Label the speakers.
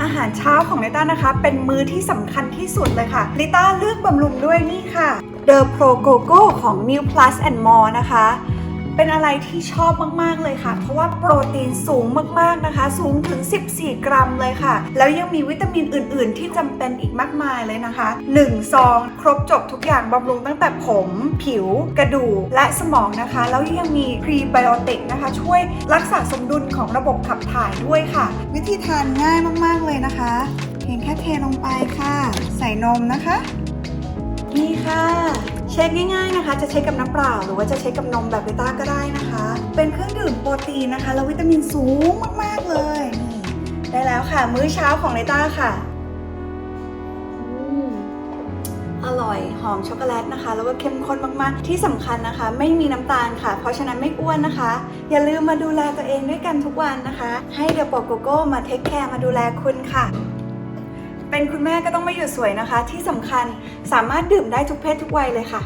Speaker 1: อาหารเช้าของลิต้านะคะ เป็นมื้อที่สำคัญที่สุดเลยค่ะลิต้าเลือกบำรุงด้วยนี่ค่ะ The Pro Gogo ของ New Plus and More นะคะ เป็นอะไรที่ชอบมากๆเลยค่ะ เพราะว่าโปรตีนสูงมากๆนะคะ สูงถึง 14 กรัมเลยค่ะ แล้วยังมีวิตามินอื่น ๆ ที่จำเป็นอีกมากมายเลยนะคะ1ซองครบจบทุกอย่างบำรุงตั้งแต่ผม ผิว กระดูกและสมองนะคะ แล้วยังมีพรีไบโอติกนะคะ ช่วยรักษาสมดุลของระบบขับถ่ายด้วยค่ะ วิธีทานง่ายมากๆเลยนะคะ เพียงแค่เทลงไปค่ะ ใส่นมนะคะ นี่ค่ะ เช็คง่ายๆนะคะ จะเช็คกับน้ำเปล่า หรือว่าจะเช็คกับนมแบบวิต้าก็ได้นะคะ เป็นเครื่องดื่มโปรตีนนะคะ แล้ววิตามินสูงมากๆเลยนี่ได้แล้วค่ะ มื้อเช้าของลิต้าค่ะอืมอร่อยหอมช็อกโกแลตนะคะ แล้วก็เข้มข้นมากๆ ที่สำคัญนะคะ ไม่มีน้ำตาลค่ะ เพราะฉะนั้นไม่อ้วนนะคะ อย่าลืมมาดูแลตัวเองด้วยกันทุกวันนะคะ ให้เดอะโปโกโก้มาเทคแคร์มาดูแลคุณค่ะ เป็นคุณแม่ก็ต้องไม่หยุดสวยนะคะ ที่สำคัญสามารถดื่มได้ทุกเพศทุกวัยเลยค่ะ